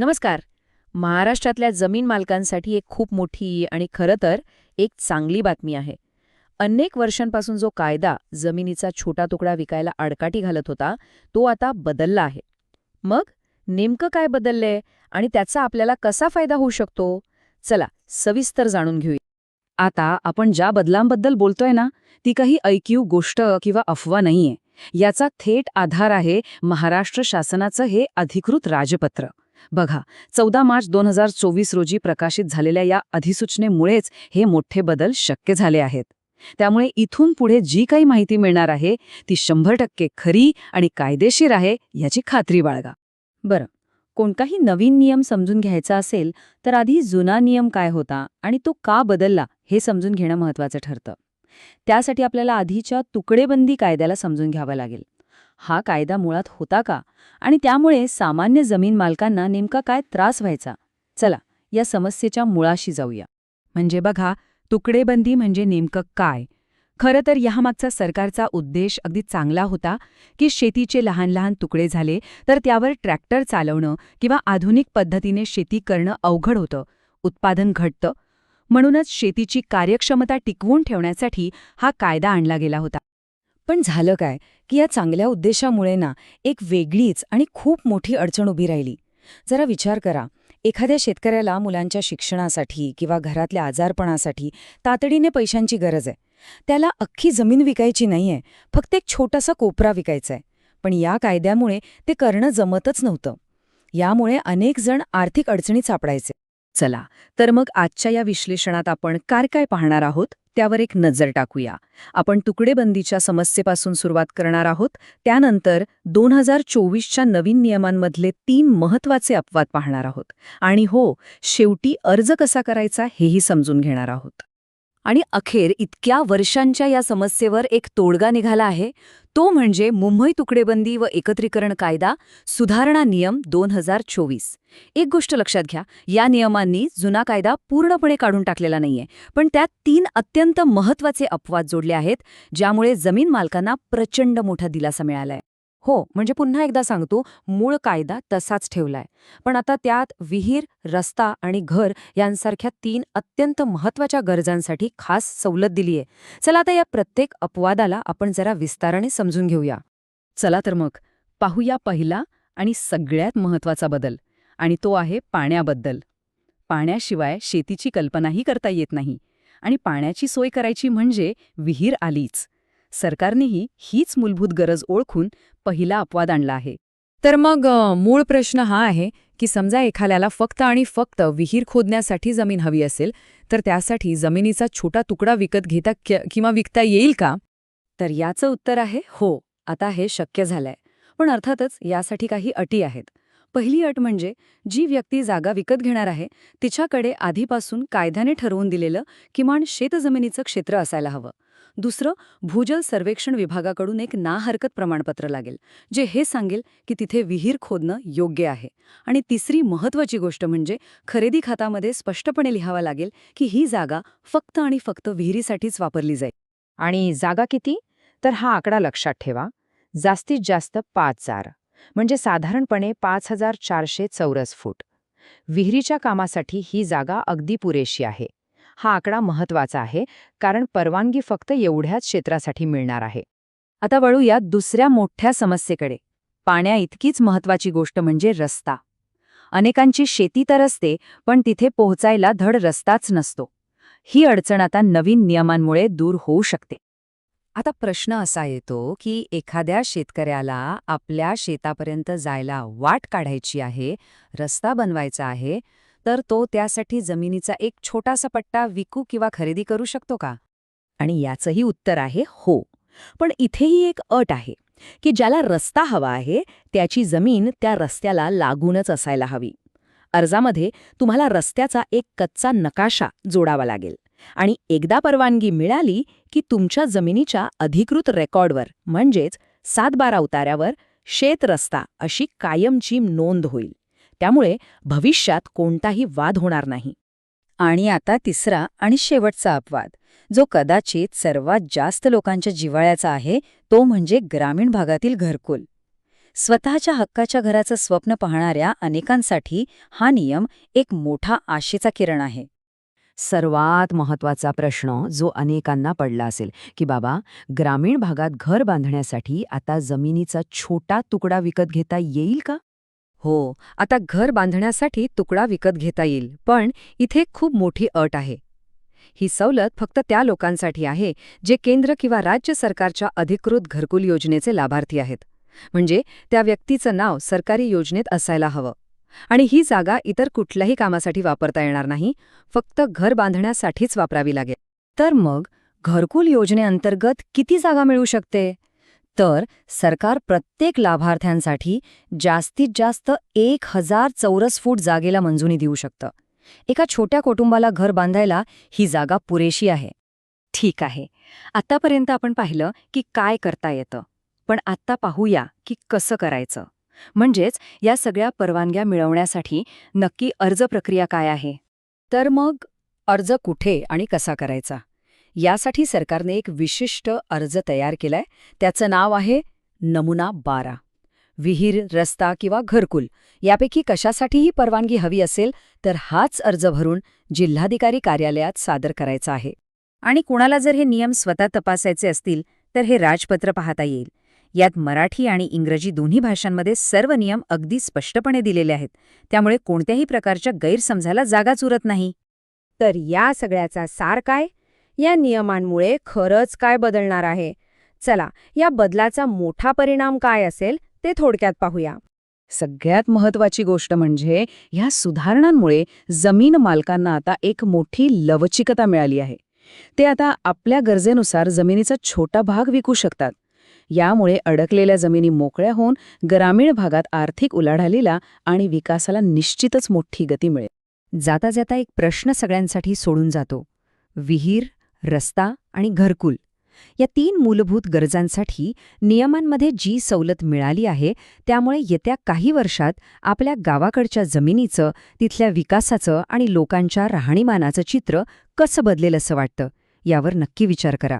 नमस्कार. महाराष्ट्रातल्या जमीन मालकांसाठी एक खूप मोठी आणि खरं तर एक चांगली बातमी आहे. अनेक वर्षांपासून जो कायदा जमिनीचा छोटा तुकडा विकायला आडकाठी घालत होता तो आता बदलला आहे. मग नेमकं काय बदललंय आणि त्याचा आपल्याला कसा फायदा होऊ शकतो? चला सविस्तर जाणून घेऊया. आता आपण ज्या बदलांबद्दल बोलतोय ना ती काही ऐकीव गोष्ट किंवा अफवा नाहीये. याचा थेट आधार आहे महाराष्ट्र शासनाचं हे अधिकृत राजपत्र. बघा चौदा मार्च दोन हजार चोवीस रोजी प्रकाशित झालेल्या या अधिसूचनेमुळेच हे मोठे बदल शक्य झाले आहेत. त्यामुळे इथून पुढे जी काही माहिती मिळणार आहे ती शंभर टक्के खरी आणि कायदेशीर आहे याची खात्री बाळगा. बरं कोणताही नवीन नियम समजून घ्यायचा असेल तर आधी जुना नियम काय होता आणि तो का बदलला हे समजून घेणं महत्वाचं ठरतं. त्यासाठी आपल्याला आधीच्या तुकडेबंदी कायद्याला समजून घ्यावं लागेल. हा कायदा मुळात होता का? आणि त्यामुळे सामान्य जमीन मालकांना नेमका काय त्रास व्हायचा? चला या समस्येच्या मुळाशी जाऊया. म्हणजे बघा तुकडेबंदी म्हणजे नेमकं काय? खरं तर यामागचा सरकारचा उद्देश अगदी चांगला होता की शेतीचे लहान लहान तुकडे झाले तर त्यावर ट्रॅक्टर चालवणं किंवा आधुनिक पद्धतीने शेती करणं अवघड होतं उत्पादन घटतं. म्हणूनच शेतीची कार्यक्षमता टिकवून ठेवण्यासाठी हा कायदा आणला गेला होता. पण झालं काय की या चांगल्या उद्देशामुळे ना एक वेगळीच आणि खूप मोठी अडचण उभी राहिली. जरा विचार करा एखाद्या शेतकऱ्याला मुलांच्या शिक्षणासाठी किंवा घरातल्या आजारपणासाठी तातडीने पैशांची गरज आहे. त्याला अख्खी जमीन विकायची नाहीये फक्त एक छोटासा कोपरा विकायचा आहे. पण या कायद्यामुळे ते करणं जमतच नव्हतं. यामुळे अनेक जण आर्थिक अडचणीत सापडायचे. चला तर मग आजच्या या विश्लेषणात आपण काय काय पाहणार आहोत त्यावर एक नजर टाकूया. आपण तुकडेबंदीच्या समस्येपासून सुरुवात करणार आहोत त्यानंतर दोन हजार चोवीसच्या नवीन नियमांमधले तीन महत्त्वाचे अपवाद पाहणार आहोत. आणि हो शेवटी अर्ज कसा करायचा हेही समजून घेणार आहोत. आणि अखेर इतक्या वर्षांच्या या समस्येवर एक तोडगा निघाला आहे तो म्हणजे मुंबई तुकडेबंदी व एकत्रीकरण कायदा सुधारणा नियम दोन हजार चोवीस. एक गोष्ट लक्षात घ्या या नियमांनी जुना कायदा पूर्णपणे काढून टाकलेला नाहीये. पण त्यात तीन अत्यंत महत्त्वाचे अपवाद जोडले आहेत ज्यामुळे जमीन मालकांना प्रचंड मोठा दिलासा मिळालाय. हो म्हणजे पुन्हा एकदा सांगतो मूळ कायदा तसाच ठेवलाय. पण आता त्यात विहीर रस्ता आणि घर यांसारख्या तीन अत्यंत महत्त्वाच्या गरजांसाठी खास सवलत दिलीये चला आता या प्रत्येक अपवादाला आपण जरा विस्ताराने समजून घेऊया. चला तर मग पाहूया पहिला आणि सगळ्यात महत्त्वाचा बदल आणि तो आहे पाण्याबद्दल. पाण्याशिवाय शेतीची कल्पनाही करता येत नाही आणि पाण्याची सोय करायची म्हणजे विहीर आलीच. सरकारनेही हीच मूलभूत गरज ओळखून पहिला अपवाद आणला आहे. तर मग मूळ प्रश्न हा आहे की समजा एखाद्याला फक्त आणि फक्त विहीर खोदण्यासाठी जमीन हवी असेल तर त्यासाठी जमिनीचा छोटा तुकडा विकत घेता किंवा विकता येईल का? तर याचं उत्तर आहे हो आता हे शक्य झालंय. पण अर्थातच यासाठी काही अटी आहेत. पहिली अट म्हणजे जी व्यक्ती जागा विकत घेणार आहे तिच्याकडे आधीपासून कायद्याने ठरवून दिलेलं किमान शेतजमिनीचं क्षेत्र असायला हवं. दुसरं भूजल सर्वेक्षण विभागाकडून एक ना हरकत प्रमाणपत्र लागेल जे हे सांगेल की तिथे विहीर खोदणं योग्य आहे. आणि तिसरी महत्वाची गोष्ट म्हणजे खरेदी खात्यामध्ये स्पष्टपणे लिहावं लागेल की ही जागा फक्त आणि फक्त विहिरीसाठीच वापरली जाईल. आणि जागा किती? तर हा आकडा लक्षात ठेवा. जास्तीत जास्त पाच जार म्हणजे साधारणपणे पाच हजार चारशे चौरस फूट. विहिरीच्या कामासाठी ही जागा अगदी पुरेशी आहे. हा आकडा महत्त्वाचा आहे कारण परवानगी फक्त एवढ्याच क्षेत्रासाठी मिळणार आहे. आता वळूया दुसऱ्या मोठ्या समस्येकडे. पाण्या इतकीच महत्वाची गोष्ट म्हणजे रस्ता. अनेकांची शेती तर असते पण तिथे पोहोचायला धड रस्ताच नसतो. ही अडचण आता नवीन नियमांमुळे दूर होऊ शकते. आता प्रश्न असा येतो की एखाद्या शेतकऱ्याला आपल्या शेतापर्यंत जायला वाट काढायची आहे रस्ता बनवायचा आहे तर तो त्यासाठी जमिनीचा एक छोटासा पट्टा विकू किंवा खरेदी करू शकतो का? आणि याचंही उत्तर आहे हो. पण इथेही एक अट आहे की ज्याला रस्ता हवा आहे त्याची जमीन त्या रस्त्याला लागूनच असायला हवी. अर्जामध्ये तुम्हाला रस्त्याचा एक कच्चा नकाशा जोडावा लागेल आणि एकदा परवानगी मिळाली की तुमच्या जमिनीच्या अधिकृत रेकॉर्डवर म्हणजेच सातबारा उतार्यावर शेत रस्ता अशी कायमची नोंद होईल. त्यामुळे भविष्यात कोणताही वाद होणार नाही. आणि आता तिसरा आणि शेवटचा अपवाद जो कदाचित सर्वात जास्त लोकांच्या जिव्हाळ्याचा आहे तो म्हणजे ग्रामीण भागातील घरकुल. स्वतःच्या हक्काच्या घराचं स्वप्न पाहणाऱ्या अनेकांसाठी हा नियम एक मोठा आशेचा किरण आहे. सर्वात महत्त्वाचा प्रश्न जो अनेकांना पडला असेल की बाबा ग्रामीण भागात घर बांधण्यासाठी आता जमिनीचा छोटा तुकडा विकत घेता येईल का? हो आता घर बांधण्यासाठी तुकडा विकत घेता येईल पण इथे खूप मोठी अट आहे. ही सवलत फक्त त्या लोकांसाठी आहे जे केंद्र किंवा राज्य सरकारच्या अधिकृत घरकुल योजनेचे लाभार्थी आहेत. म्हणजे त्या व्यक्तीचं नाव सरकारी योजनेत असायला हवं. आणि ही जागा इतर कुठल्याही कामासाठी वापरता येणार नाही फक्त घर बांधण्यासाठीच वापरावी लागेल. तर मग घरकुल योजनेअंतर्गत किती जागा मिळू शकते? तर सरकार प्रत्येक लाभार्थ्यांसाठी जास्तीत जास्त एक हजार चौरस फूट जागेला मंजुरी देऊ शकतं. एका छोट्या कुटुंबाला घर बांधायला ही जागा पुरेशी आहे. ठीक आहे. आत्तापर्यंत आपण पाहिलं की काय करता येतं. पण आत्ता पाहूया की कसं करायचं. म्हणजेच या सगळ्या परवानग्या मिळवण्यासाठी नक्की अर्ज प्रक्रिया काय आहे? तर मग अर्ज कुठे आणि कसा करायचा? यासाठी सरकारने एक विशिष्ट अर्ज तयार केलाय. त्याचं नाव आहे नमुना बारा. विहीर रस्ता किंवा घरकुल यापैकी कशासाठीही परवानगी हवी असेल तर हाच अर्ज भरून जिल्हाधिकारी कार्यालयात सादर करायचा आहे. आणि कुणाला जर हे नियम स्वतः तपासायचे असतील तर हे राजपत्र पाहता येईल. यात मराठी आणि इंग्रजी दोन्ही भाषांमध्ये सर्व नियम अगदी स्पष्टपणे दिलेले आहेत. त्यामुळे कोणत्याही प्रकारच्या गैरसमजाला जागाच उरत नाही. तर या सगळ्याचा सार काय? या नियमांमुळे खरंच काय बदलणार आहे? चला या बदलाचा मोठा परिणाम काय असेल ते थोडक्यात पाहूया. सगळ्यात महत्वाची गोष्ट म्हणजे ह्या सुधारणांमुळे जमीन मालकांना आता एक मोठी लवचिकता मिळाली आहे. ते आता आपल्या गरजेनुसार जमिनीचा छोटा भाग विकू शकतात. यामुळे अडकलेल्या जमिनी मोकळ्या होऊन ग्रामीण भागात आर्थिक उलाढालीला आणि विकासाला निश्चितच मोठी गती मिळेल. जाता जाता एक प्रश्न सगळ्यांसाठी सोडून जातो. विहीर रस्ता आणि घरकुल. या तीन मूलभूत गरजांसाठी नियमांमध्ये जी सवलत मिळाली आहे त्यामुळे येत्या काही वर्षात आपल्या गावाकडच्या जमिनीचं तिथल्या विकासाचं आणि लोकांच्या राहणीमानाचं चित्र कसं बदलेल असं वाटतं यावर नक्की विचार करा.